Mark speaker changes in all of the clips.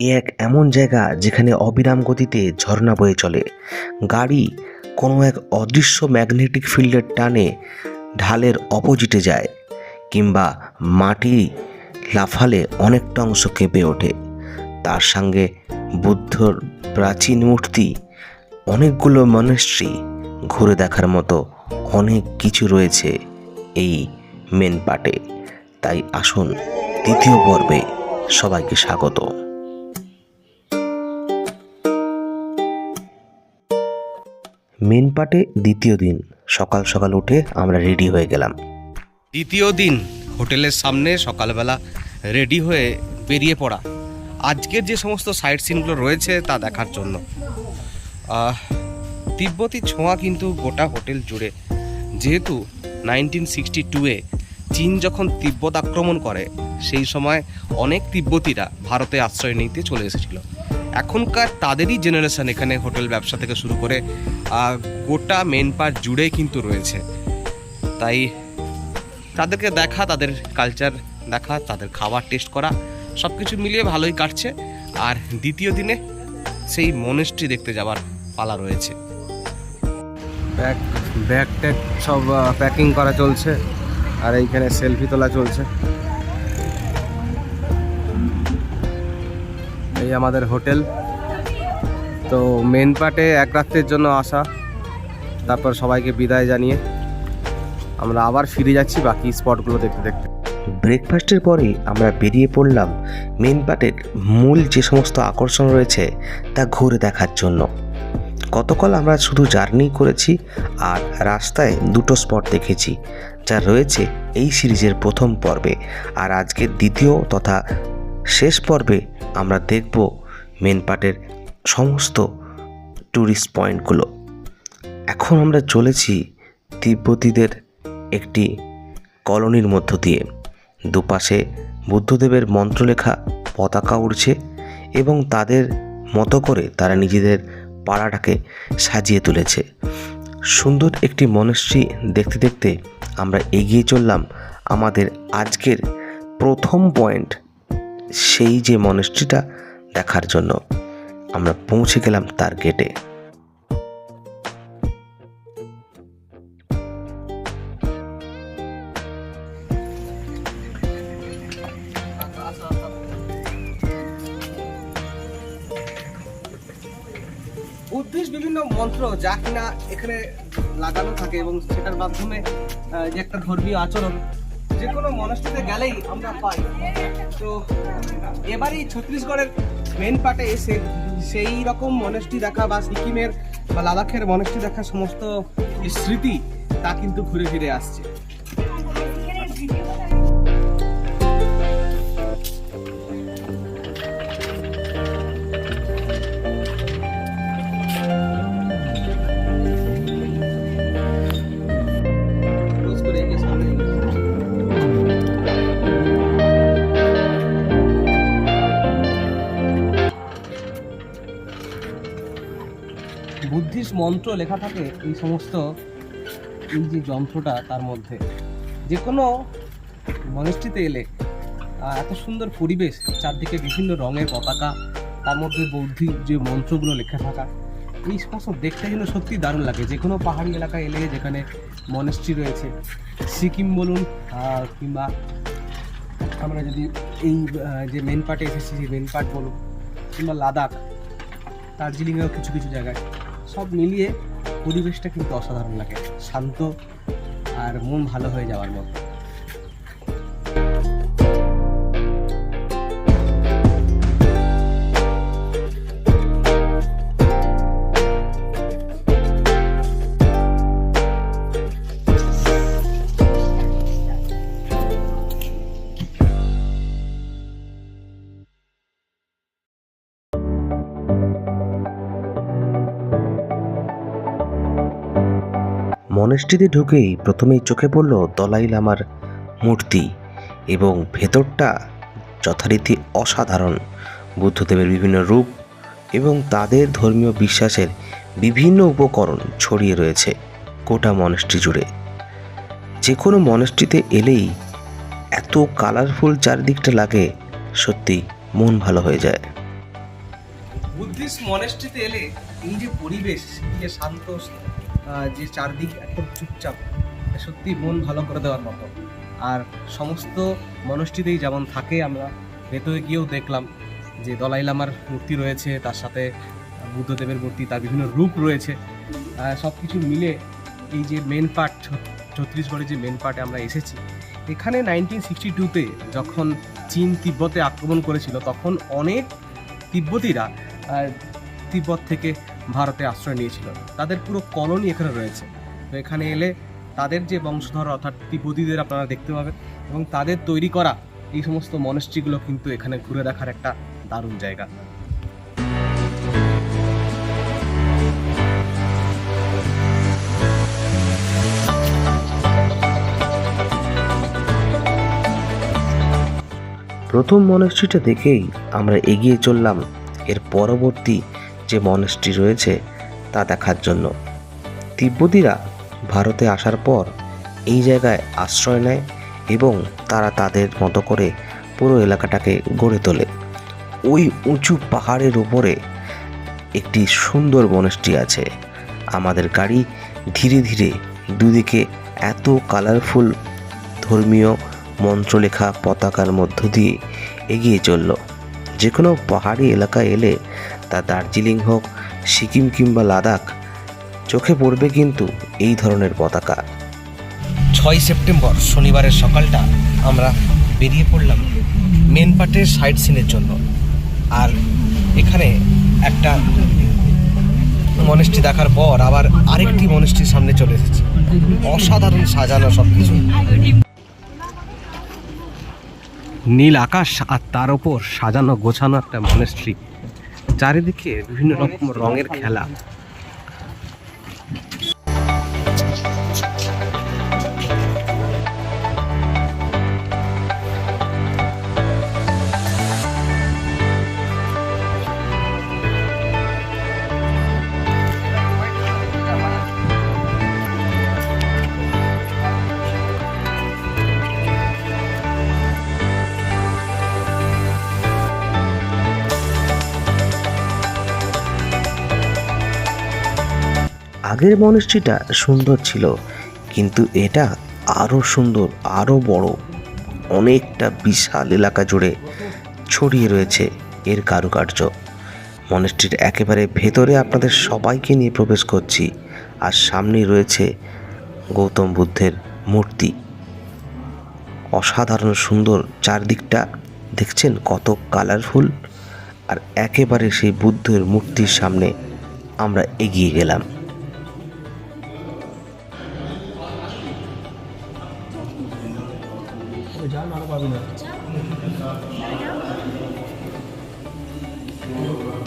Speaker 1: এ এক এমন জায়গা যেখানে অবিরাম গতিতে ঝর্ণা বয়ে চলে। গাড়ি কোনো এক অদৃশ্য ম্যাগনেটিক ফিল্ডের টানে ঢালের অপোজিটে যায়, কিংবা মাটি লাফালে অনেকটা অংশ কেঁপে ওঠে। তার সঙ্গে বুদ্ধর প্রাচীন মূর্তি, অনেকগুলো মনেশ্রী ঘুরে দেখার মতো অনেক কিছু রয়েছে এই মেন পার্টে তাই আসুন, দ্বিতীয় পর্বে সবাইকে স্বাগত মেন পার্টে দ্বিতীয় দিন। সকাল সকাল উঠে আমরা রেডি হয়ে গেলাম।
Speaker 2: দ্বিতীয় দিন হোটেলের সামনে সকালবেলা রেডি হয়ে বেরিয়ে পড়া। আজকের যে সমস্ত সাইট সিনগুলো রয়েছে তা দেখার জন্য। তিব্বতী ছোঁয়া কিন্তু গোটা হোটেল জুড়ে। যেহেতু নাইনটিন সিক্সটি টুয়ে চীন যখন তিব্বত আক্রমণ করে, সেই সময় অনেক তিব্বতীরা ভারতে আশ্রয় নিতে চলে এসেছিল। এখনকার তাদেরই জেনারেশন এখানে হোটেল ব্যবসা থেকে শুরু করে গোটা মেন পার্ট জুড়ে কিন্তু রয়েছে। তাই তাদেরকে দেখা, তাদের কালচার দেখা, তাদের খাবার টেস্ট করা সব কিছু মিলিয়ে ভালোই কাটছে। আর দ্বিতীয় দিনে সেই মনেস্ট্রি দেখতে যাওয়ার পালা রয়েছে। ব্যাগ ব্যাগ ট্যাগ সব প্যাকিং করা চলছে। আর এইখানে সেলফি তোলা চলছে। এই আমাদের হোটেল তো মেন পার্টে এক রাত্রের জন্য আসা। তারপর সবাইকে বিদায় জানিয়ে আমরা আবার ফিরে যাচ্ছি বাকি স্পটগুলো দেখতে দেখতে।
Speaker 1: ব্রেকফাস্টের পরেই আমরা বেরিয়ে পড়লাম মেন পার্টের মূল যে সমস্ত আকর্ষণ রয়েছে তা ঘুরে দেখার জন্য। গতকাল আমরা শুধু জার্নি করেছি আর রাস্তায় দুটো স্পট দেখেছি, যা রয়েছে এই সিরিজের প্রথম পর্বে। আর আজকের দ্বিতীয় তথা শেষ পর্বে আমরা দেখব মেন পার্টের সমস্ত ট্যুরিস্ট পয়েন্টগুলো এখন আমরা চলেছি তিব্বতীদের একটি কলোনির মধ্য দিয়ে। দুপাশে বুদ্ধদেবের মন্ত্রলেখা পতাকা উড়ছে এবং তাদের মতো করে তারা নিজেদের পাড়াটাকে সাজিয়ে তুলেছে। সুন্দর একটি মনশ্রী দেখতে দেখতে আমরা এগিয়ে চললাম আমাদের আজকের প্রথম পয়েন্ট সেই যে মনস্ট্রিটা দেখার জন্য। আমরা পৌঁছে গেলাম তার গেটে
Speaker 2: বুদ্ধিস্ট বিভিন্ন মন্ত্র যা কিনা এখানে লাগানো থাকে এবং সেটার মাধ্যমে যে একটা ধর্মীয় আচরণ যে কোনো মনস্টিতে গেলেই আমরা পাই। তো এবারই ছত্তিশগড়ের মেন পার্টে এসে সেই রকম মনস্টি দেখা বা সিকিমের বা লাদাখের মনস্টি দেখা সমস্ত স্মৃতি তা কিন্তু ঘুরে ফিরে আসছে। বুদ্ধিস্ট মন্ত্র লেখা থাকে এই সমস্ত এই যে যন্ত্রটা তার মধ্যে। যে কোনো মনেস্ট্রিতে এলে এত সুন্দর পরিবেশ, চারদিকে বিভিন্ন রঙের পতাকা, তার মধ্যে বৌদ্ধিক যে মন্ত্রগুলো লেখা থাকা, এই সমস্ত দেখতে কিন্তু সত্যি দারুণ লাগে। যে কোনো পাহাড়ি এলাকায় এলে যেখানে মনেস্ট্রি রয়েছে, সিকিম বলুন কিংবা আমরা যদি এই যে মেন পার্টে এসেছি মেন পার্ট বলুন, কিংবা লাদাখ, দার্জিলিংয়েও কিছু কিছু জায়গায়। সব মিলিয়ে পরিবেশটা কিন্তু অসাধারণ লাগে। শান্ত আর মন ভালো হয়ে যাওয়ার মতো।
Speaker 1: মনেস্ট্রিতে ঢুকেই প্রথমেই চোখে পড়ল দলাই লামার মূর্তি এবং ভেতরটা যথারীতি অসাধারণ। বুদ্ধদেবের বিভিন্ন রূপ এবং তাদের ধর্মীয় বিশ্বাসের বিভিন্ন উপকরণ ছড়িয়ে রয়েছে গোটা মনেস্ট্রি জুড়ে। যে কোনো মনেস্ট্রিতে এলেই এত কালারফুল চারদিকটা লাগে, সত্যি মন ভালো হয়ে যায়।
Speaker 2: বুদ্ধিস্ট মনেস্ট্রিতে এলে এই যে পরিবেশ শান্ত যে চারদিক একদম চুপচাপ, সত্যি মন ভালো করে দেওয়ার মতো। আর সমস্ত মনস্ট্রিতেই যেমন থাকে, আমরা ভেতরে গিয়েও দেখলাম যে দলাই লামার মূর্তি রয়েছে, তার সাথে বুদ্ধদেবের মূর্তি, তার বিভিন্ন রূপ রয়েছে। সব কিছু মিলে এই যে মেন পার্ট ছত্তিশগড়ের যে মেন পার্টে আমরা এসেছি, এখানে নাইনটিন সিক্সটি টুতে যখন চীন তিব্বতে আক্রমণ করেছিল, তখন অনেক তিব্বতীরা তিব্বত থেকে ভারতে আশ্রয় নিয়েছিল। তাদের পুরো কলোনি এখানে রয়েছে। তো এখানে এলে তাদের যে বংশধর, অর্থাৎ তিব্বতীদের আপনারা দেখতে পাবেন এবং তাদের তৈরি করা এই সমস্ত মনস্ট্রিগুলো কিন্তু এখানে ঘুরে দেখার একটা দারুণ জায়গা।
Speaker 1: প্রথম মনেস্ট্রিটা দেখেই আমরা এগিয়ে চললাম। এর পরবর্তী যে মনেস্ট্রি রয়েছে তা দেখার জন্য। তিব্বতীরা ভারতে আসার পর এই জায়গায় আশ্রয় নেয় এবং তারা তাদের মতো করে পুরো এলাকাটাকে গড়ে তোলে। ওই উঁচু পাহাড়ের উপরে একটি সুন্দর মনেস্ট্রি আছে। আমাদের গাড়ি ধীরে ধীরে দুদিকে এত কালারফুল ধর্মীয় মন্ত্রলেখা পতাকার মধ্য দিয়ে এগিয়ে চলল। যে কোনো পাহাড়ি এলাকায় এলে তা দার্জিলিং হোক সিকিম কিংবা লাদাখ চোখে পড়বে কিন্তু এই ধরনের পতাকা।
Speaker 2: ছয় সেপ্টেম্বর শনিবারের সকালটা আমরা বেরিয়ে পড়লাম মেন পার্টের সাইড সিনের জন্য। আর এখানে একটা মনেস্ট্রি দেখার পর আবার আরেকটি মনেস্ট্রির সামনে চলে এসেছি। অসাধারণ সাজানো সব কিছু নীল আকাশ আর তার ওপর সাজানো গোছানো একটা মনেস্ট্রি চারিদিকে বিভিন্ন রকম রঙের খেলা।
Speaker 1: আগের মনেস্ট্রিটা সুন্দর ছিল, কিন্তু এটা আরও সুন্দর আরও বড়। অনেকটা বিশাল এলাকা জুড়ে ছড়িয়ে রয়েছে এর কারুকার্য। মনেস্ট্রির একেবারে ভেতরে আপনাদের সবাইকে নিয়ে প্রবেশ করছি, আর সামনেই রয়েছে গৌতম বুদ্ধের মূর্তি। অসাধারণ সুন্দর চারদিকটা, দেখছেন কত কালারফুল আর একেবারে সেই বুদ্ধের মূর্তির সামনে আমরা এগিয়ে গেলাম।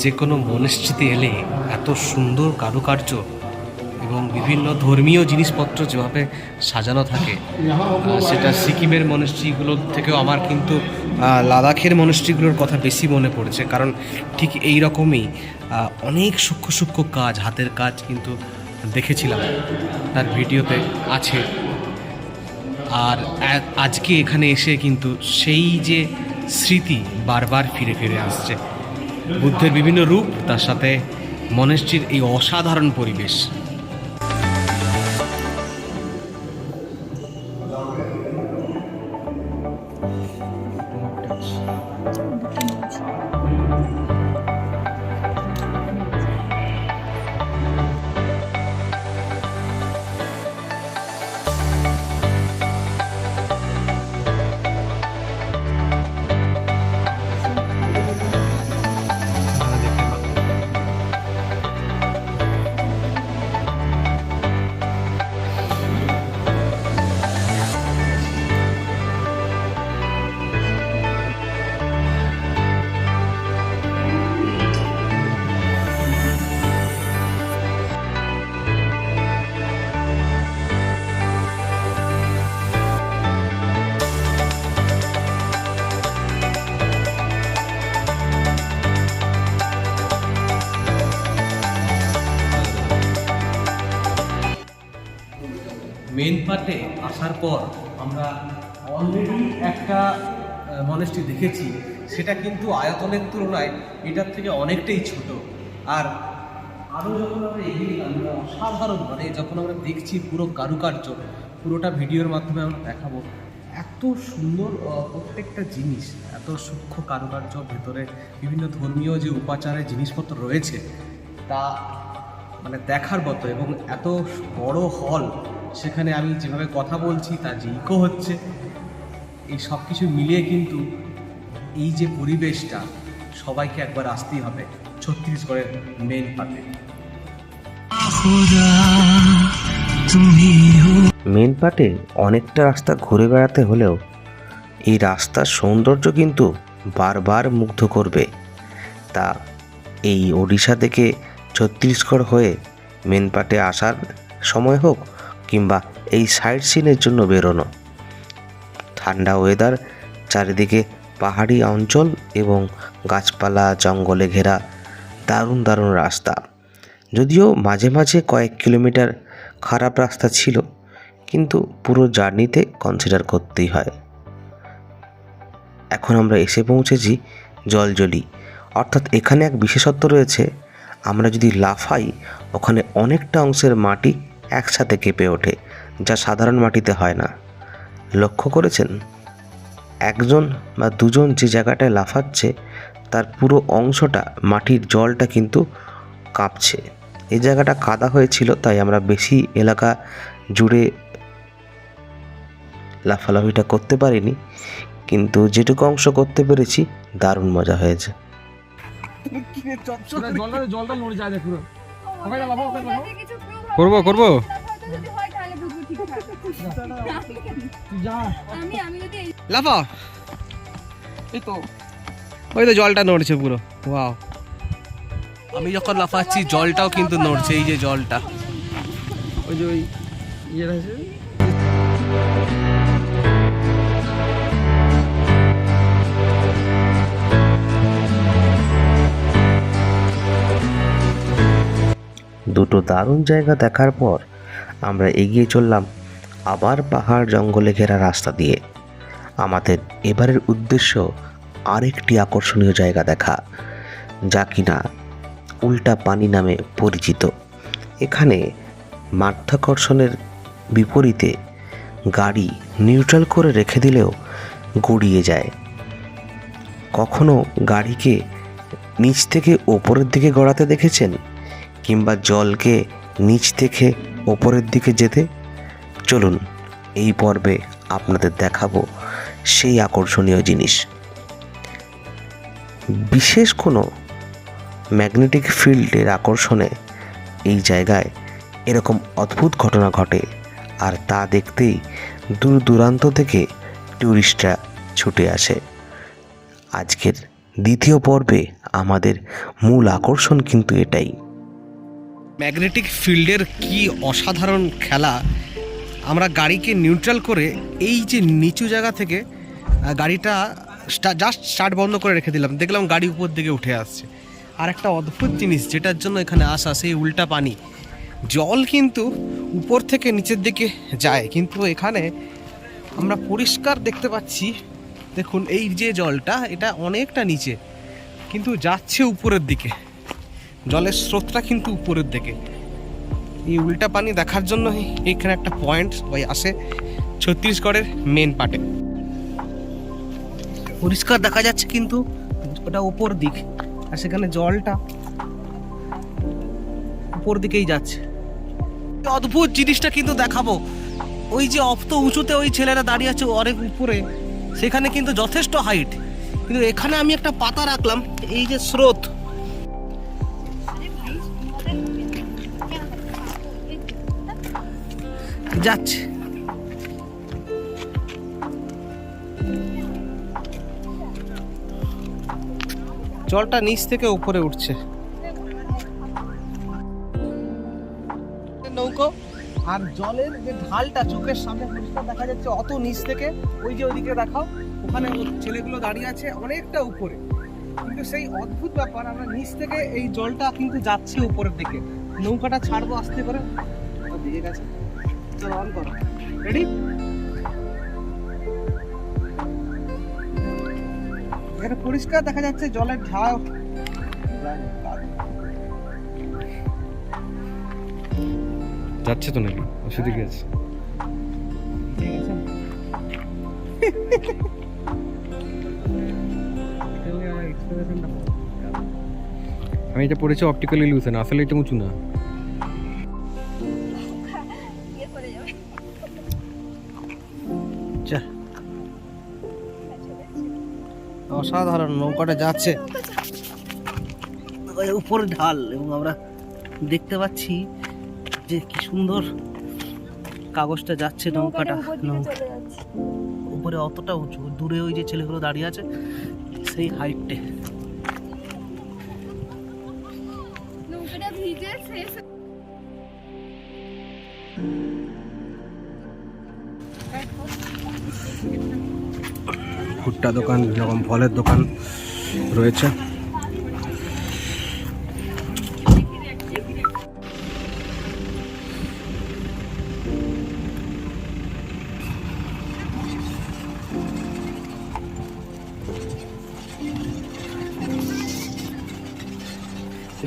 Speaker 2: যে কোনো মনস্ট্রিতে এলে এত সুন্দর কারুকার্য এবং বিভিন্ন ধর্মীয় জিনিসপত্র যেভাবে সাজানো থাকে সেটা সিকিমের মনস্ট্রিগুলোর থেকেও আমার কিন্তু লাদাখের মনস্ট্রিগুলোর কথা বেশি মনে পড়েছে। কারণ ঠিক এই রকমই অনেক সূক্ষ্ম সূক্ষ্ম কাজ, হাতের কাজ কিন্তু দেখেছিলাম। তার ভিডিওতে আছে। আর আজকে এখানে এসে কিন্তু সেই যে স্মৃতি বারবার ফিরে ফিরে আসছে। বুদ্ধের বিভিন্ন রূপ, তার সাথে মনেশজির এই অসাধারণ পরিবেশ। মেন পার্টে আসার পর আমরা অলরেডি একটা মনেস্ট্রি দেখেছি। সেটা কিন্তু আয়তনের তুলনায় এটার থেকে অনেকটাই ছোট। আর আরও যখন আমরা এগিয়ে গেলাম অসাধারণ মানে যখন আমরা দেখছি পুরো কারুকার্য, পুরোটা ভিডিওর মাধ্যমে আমরা দেখাবো, এত সুন্দর প্রত্যেকটা জিনিস, এত সূক্ষ্ম কারুকার্য, ভেতরে বিভিন্ন ধর্মীয় যে উপাচারের জিনিসপত্র রয়েছে, তা মানে দেখার মতো এবং এত বড় হল সেখানে আমি যেভাবে কথা বলছি তা যে ইকো হচ্ছে, এই সব কিছু মিলিয়ে কিন্তু এই যে পরিবেশটা সবাইকে একবার আসতেই হবে ছত্তিশগড়ের মেন পাতে
Speaker 1: মেন পাটে অনেকটা রাস্তা ঘুরে বেড়াতে হলেও এই রাস্তার সৌন্দর্য কিন্তু বারবার মুগ্ধ করবে। তা এই ওড়িশা থেকে ছত্তিশগড় হয়ে মেন পাটে আসার সময় হোক কিংবা এই সাইড সিনের জন্য বেরোনো। ঠান্ডা ওয়েদার চারিদিকে পাহাড়ি অঞ্চল এবং গাছপালা, জঙ্গলে ঘেরা দারুণ দারুণ রাস্তা। যদিও মাঝে মাঝে কয়েক কিলোমিটার খারাপ রাস্তা ছিল, কিন্তু পুরো জার্নিতে কনসিডার করতেই হয়। এখন আমরা এসে পৌঁছেছি জলজলি। অর্থাৎ এখানে এক বিশেষত্ব রয়েছে, আমরা যদি লাফাই, ওখানে অনেকটা অংশের মাটি একসাথে কেঁপে ওঠে, যা সাধারণ মাটিতে হয় না। লক্ষ্য করেছেন? একজন বা দুজন যে জায়গাটায় লাফাচ্ছে, তার পুরো অংশটা মাটির জলটা কিন্তু কাঁপছে। এই জায়গাটা কাদা হয়েছিল, তাই আমরা বেশি এলাকা জুড়ে লাফালাফিটা করতে পারিনি, কিন্তু যেটুকু অংশ করতে পেরেছি, দারুণ মজা হয়েছে।
Speaker 3: জলটা নড়ে যায় পুরো লাফাও
Speaker 4: করব করব?
Speaker 3: তুই যা
Speaker 4: আমি আমি যদি এই
Speaker 2: লাফা ওই তো জলটা নড়ছে পুরো। ওয়াও আমি যখন লাফাচ্ছি জলটাও কিন্তু নড়ছে এই যে জলটা।
Speaker 3: ওই যে ওই ইয়ে আছে।
Speaker 1: দুটো দারুণ জায়গা দেখার পর আমরা এগিয়ে চললাম আবার পাহাড় জঙ্গলে ঘেরা রাস্তা দিয়ে। আমাদের এবারের উদ্দেশ্য আরেকটি আকর্ষণীয় জায়গা দেখা, যা কিনা উল্টা পানি নামে পরিচিত। এখানে মাধ্যাকর্ষণের বিপরীতে গাড়ি নিউট্রাল করে রেখে দিলেও গড়িয়ে যায়। কখনো গাড়িকে নিচ থেকে ওপরের দিকে গড়াতে দেখেছেন? কিংবা জলকে নিচ থেকে ওপরের দিকে যেতে, চলুন এই পর্বে আপনাদের দেখাবো সেই আকর্ষণীয় জিনিস। বিশেষ কোনো ম্যাগনেটিক ফিল্ডের আকর্ষণে এই জায়গায় এরকম অদ্ভুত ঘটনা ঘটে, আর তা দেখতেই দূর দূরান্ত থেকে ট্যুরিস্টরা ছুটে আসে। আজকের দ্বিতীয় পর্বে আমাদের মূল আকর্ষণ কিন্তু এটাই।
Speaker 2: ম্যাগনেটিক ফিল্ডের কি অসাধারণ খেলা। আমরা গাড়িকে নিউট্রাল করে এই যে নিচু জায়গা থেকে গাড়িটা জাস্ট স্টার্ট বন্ধ করে রেখে দিলাম। দেখলাম গাড়ি উপর দিকে উঠে আসছে। আর একটা অদ্ভুত জিনিস, যেটার জন্য এখানে আসা, সেই উল্টা পানি। জল কিন্তু উপর থেকে নিচের দিকে যায়, কিন্তু এখানে আমরা পরিষ্কার দেখতে পাচ্ছি, দেখুন এই যে জলটা, এটা অনেকটা নিচে, কিন্তু যাচ্ছে উপরের দিকে। জলের স্রোতটা কিন্তু উপরের দিকে। এই উল্টা পানি দেখার জন্য এখানে একটা পয়েন্ট ওই আসে ছত্তিশগড়ের মেন পার্টে পরিষ্কার দেখা যাচ্ছে কিন্তু ওটা উপর দিক, আর সেখানে জলটা উপর দিকেই যাচ্ছে। অদ্ভুত জিনিসটা কিন্তু দেখাবো। ওই যে অপ্ত উঁচুতে ওই ছেলেরা দাঁড়িয়ে আছে অনেক উপরে, সেখানে কিন্তু যথেষ্ট হাইট কিন্তু এখানে আমি একটা পাতা রাখলাম, এই যে স্রোত। যাচ্ছে। জলটা নিচ থেকে উপরে উঠছে। নৌকো, আর জলের যে ঢালটা চোখের সামনে পরিষ্কার দেখা যাচ্ছে, অত নিচ থেকে, ওই যে ওইদিকে দেখাও, ওখানে ছেলেগুলো দাঁড়িয়ে আছে অনেকটা উপরে। কিন্তু সেই অদ্ভুত ব্যাপার, আমরা নিচ থেকে এই জলটা কিন্তু যাচ্ছে উপরের দিকে। নৌকাটা ছাড়বো আস্তে করে। দিয়ে গেছে। চলো অন করো রেডি এটা পরিষ্কার দেখা যাচ্ছে জলের ঝাড়
Speaker 3: যাচ্ছে তো নাকি? ওষুধে গেছে আমি এটা পড়েছি অপটিক্যাল ইলিউশন আসলে এটা উঁচু না।
Speaker 2: অসাধারণ নৌকাটা যাচ্ছে। উপর উপরে ঢাল এবং আমরা দেখতে পাচ্ছি যে কি সুন্দর কাগজটা যাচ্ছে নৌকাটা
Speaker 4: উপরে
Speaker 2: অতটা উঁচু দূরে ওই যে ছেলেগুলো দাঁড়িয়ে আছে সেই হাইটে ভুট্টা দোকান, যেরকম ফলের দোকান রয়েছে।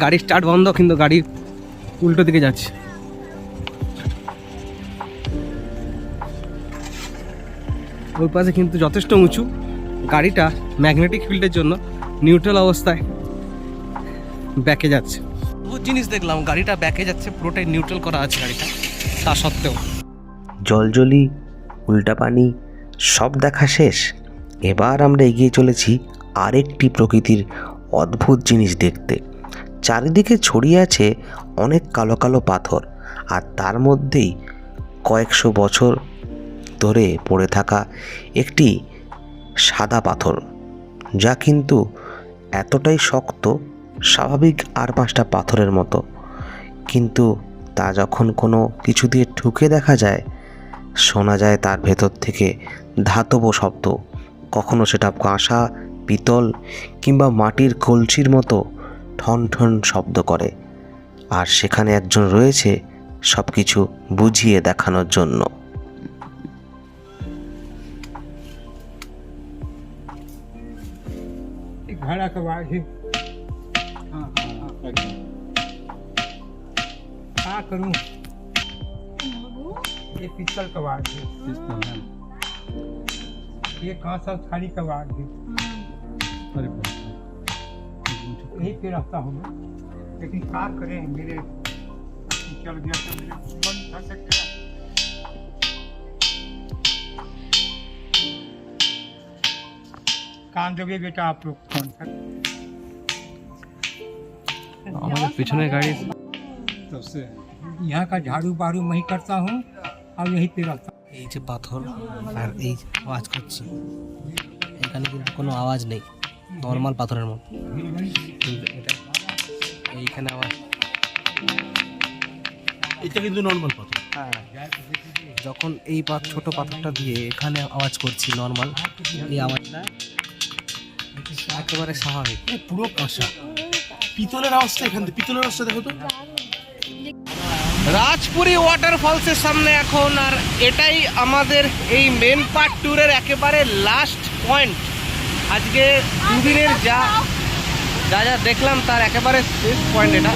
Speaker 2: গাড়ি স্টার্ট বন্ধ, কিন্তু গাড়ি উল্টো দিকে যাচ্ছে। ওই পাশে কিন্তু যথেষ্ট উঁচু। গাড়িটা ম্যাগনেটিক ফিল্ডের জন্য নিউট্রাল অবস্থায় ব্যাকে যাচ্ছে। বহুত জিনিস দেখলাম, গাড়িটা ব্যাকে যাচ্ছে, পুরোটাই নিউট্রাল করা আছে গাড়িটা, তা সত্ত্বেও।
Speaker 1: জলজলি, উল্টা পানি, সব দেখা শেষ। এবার আমরা এগিয়ে চলেছি আরেকটি প্রকৃতির অদ্ভুত জিনিস দেখতে। চারিদিকে ছড়িয়ে আছে অনেক কালো কালো পাথর, আর তার মধ্যেই কয়েকশো বছর ধরে পড়ে থাকা একটি সাদা পাথর, যা কিন্তু এতটাই শক্ত, স্বাভাবিক আর পাঁচটা পাথরের মতো। কিন্তু তা যখন কোনো কিছু দিয়ে ঠুকে দেখা যায়, শোনা যায় তার ভেতর থেকে ধাতব শব্দ। কখনো সেটা কাঁসা, পিতল কিংবা মাটির কলসির মতো ঠন ঠন শব্দ করে। আর সেখানে একজন রয়েছে সব কিছু বুঝিয়ে দেখানোর জন্য।
Speaker 5: घड़ा कबाड़ है हाँ हाँ हाँ क्या करूँ ये पित्तल कबाड़ है ये कांसा थाली कबाड़ है। यही पे रहता हूँ मैं। लेकिन क्या करें मेरे चल गया तो मेरे। मन खसक गया कान दोगे बेटा आप लोग फोन कर
Speaker 2: আমাদের পিছনে গাড়ি
Speaker 5: तब से यहाँ का झाड़ू बारू मैं ही करता हूँ और यहीं पे रहता हूँ
Speaker 2: এই যে পাথর আর এই যে আওয়াজ করছে এখানে কিন্তু কোনো আওয়াজ নেই নর্মাল পাথরের মতো কিন্তু এটা এইখানে আওয়াজ
Speaker 6: এটা কিন্তু নর্মাল পাথর
Speaker 2: হ্যাঁ যখন এই পা ছোট পাথরটা দিয়ে এখানে আওয়াজ করছি নর্মাল এই আওয়াজটা একেবারে স্বাভাবিক।
Speaker 6: পুরো কাঁসা। পিতলের আওয়াজটা এখান থেকে, পিতলের আওয়াজটা দেখো তো।
Speaker 2: রাজপুরি ওয়াটারফলসের সামনে এখন, আর এটাই আমাদের এই মেন পার্ট ট্যুরের একেবারে লাস্ট পয়েন্ট আজকে দুদিনের যা যা যা দেখলাম, তার একেবারে শেষ পয়েন্ট এটা।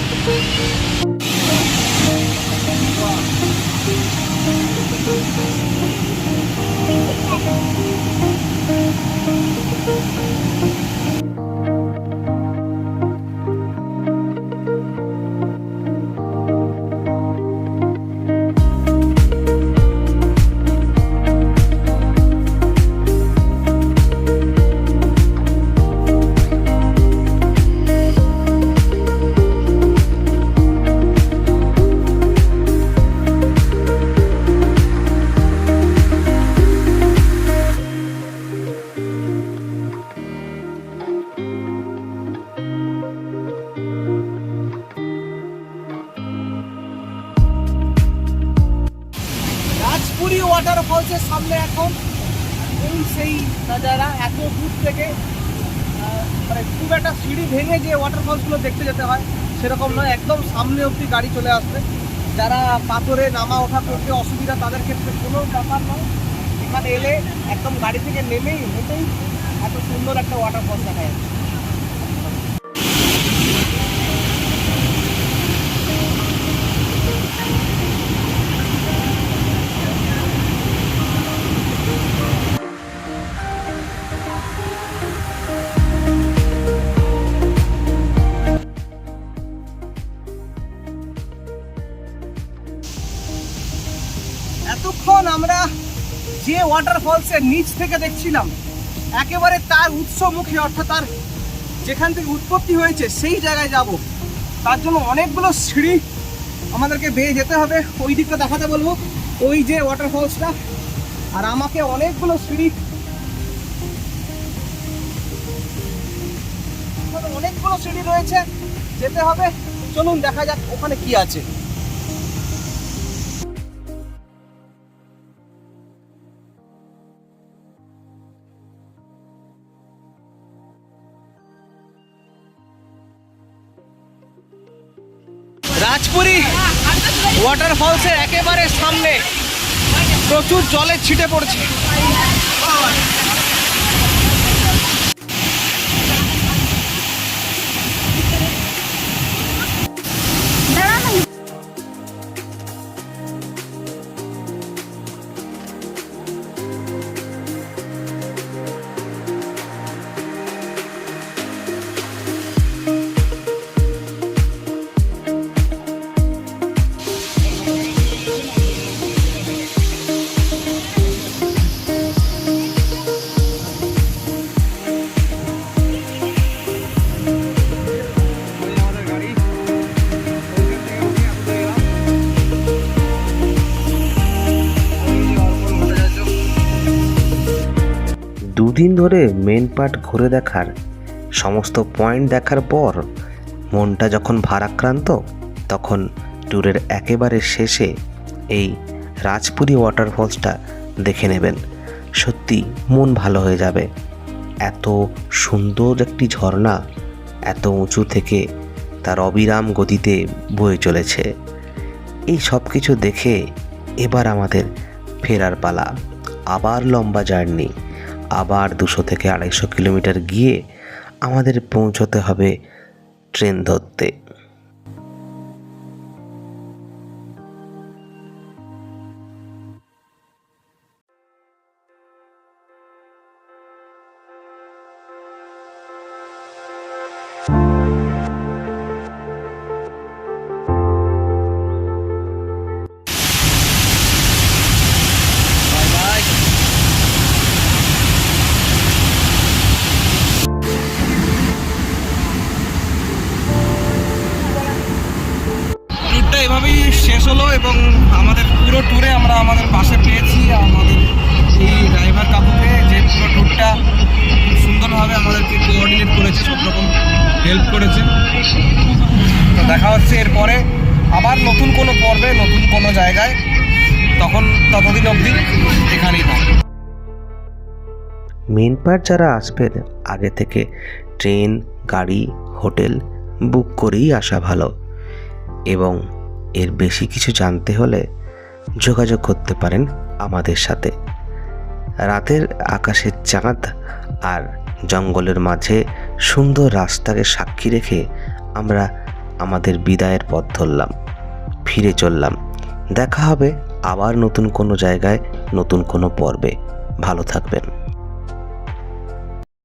Speaker 2: রাজপুরি ওয়াটারফলসের সামনে এখন এই সেই নাজারা, এত দূর থেকে মানে খুব একটা সিঁড়ি ভেঙে যে ওয়াটারফলসগুলো দেখতে যেতে হয়, সেরকম নয়, একদম সামনে অবধি গাড়ি চলে আসবে। যারা পাথরে নামা ওঠা করতে অসুবিধা, তাদের ক্ষেত্রে কোনো ব্যাপার নয়। এখানে এলে একদম গাড়ি থেকে নেমেই, হেঁটেই এত সুন্দর একটা ওয়াটারফল দেখা যাচ্ছে। যে ওয়াটারফলসের নিচ থেকে দেখছিলাম, একেবারে তার উৎসমুখী অর্থাৎ তার যেখান থেকে উৎপত্তি হয়েছে সেই জায়গায় যাব। তার জন্য অনেকগুলো সিঁড়ি আমাদেরকে বেয়ে যেতে হবে। ওই দিকটা দেখাতে বলব, ওই যে ওয়াটারফলসটা আর আমাকে অনেকগুলো সিঁড়ি অনেকগুলো সিঁড়ি রয়েছে, যেতে হবে। চলুন দেখা যাক ওখানে কি আছে। রাজপুরি ওয়াটারফলসের একেবারে সামনে প্রচুর জলের ছিটে পড়ছে।
Speaker 1: দুদিন ধরে মেন পার্ট ঘুরে দেখার, সমস্ত পয়েন্ট দেখার পর মনটা যখন ভারাক্রান্ত, তখন ট্যুরের একেবারে শেষে এই রাজপুরি ওয়াটারফলসটা দেখে নেবেন। সত্যি মন ভালো হয়ে যাবে। এত সুন্দর একটি ঝর্ণা, এত উঁচু থেকে তার অবিরাম গতিতে বয়ে চলেছে। এই সব কিছু দেখে এবার আমাদের ফেরার পালা, আবার লম্বা জার্নি। আবার দুশো থেকে আড়াইশো কিলোমিটার গিয়ে আমাদের পৌঁছতে হবে ট্রেন ধরতে।
Speaker 2: দেখা হচ্ছে এরপরে। আবার নতুন কোনো পর্বে, নতুন কোনো জায়গায়, তখন ততদিন অবধি এখানেই থাকবে
Speaker 1: মেন পার্ট যারা আসবেন, আগে থেকে ট্রেন, গাড়ি, হোটেল বুক করেই আসা ভালো। এবং এর বেশি কিছু জানতে হলে যোগাযোগ করতে পারেন আমাদের সাথে। রাতের আকাশের চাঁদ আর জঙ্গলের মাঝে সুন্দর রাস্তাকে সাক্ষী রেখে আমরা আমাদের বিদায়ের পথ ধরলাম। ফিরে চললাম। দেখা হবে আবার নতুন কোনো জায়গায়, নতুন কোনো পর্বে। ভালো থাকবেন।